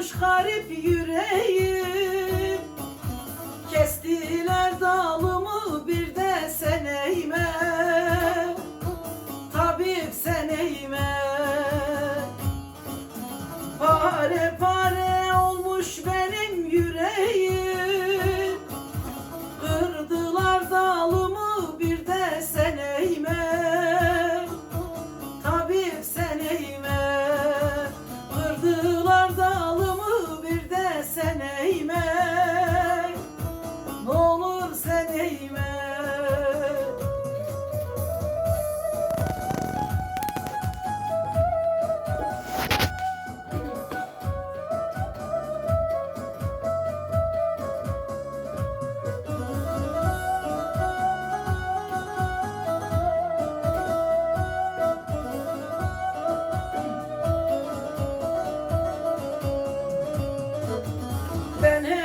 Olmuş garip yüreğim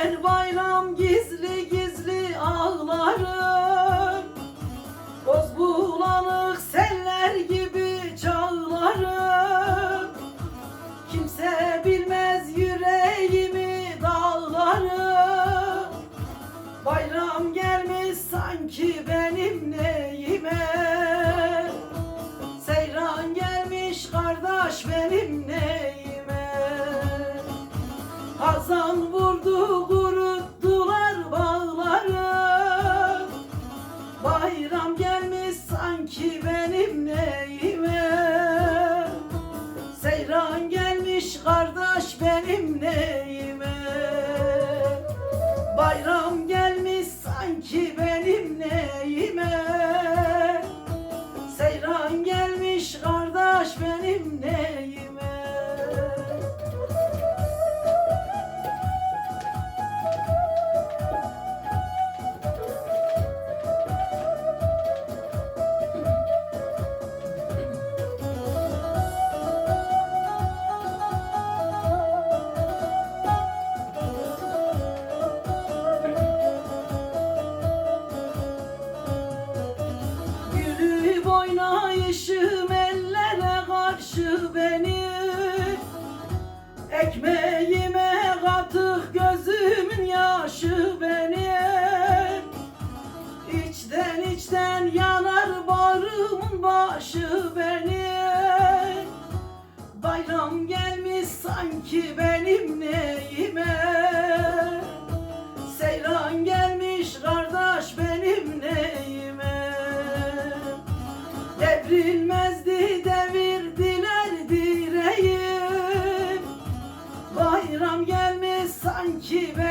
Gel bayram. kim Vermişim ellere karşı beni Ekmeğime katık gözümün yaşı beni İçten içten yanar bağrımın başı beni Bayram gelmiş sanki benim neyim? Devrilmezdi devirdiler direği. Bayram gelmiş sanki ben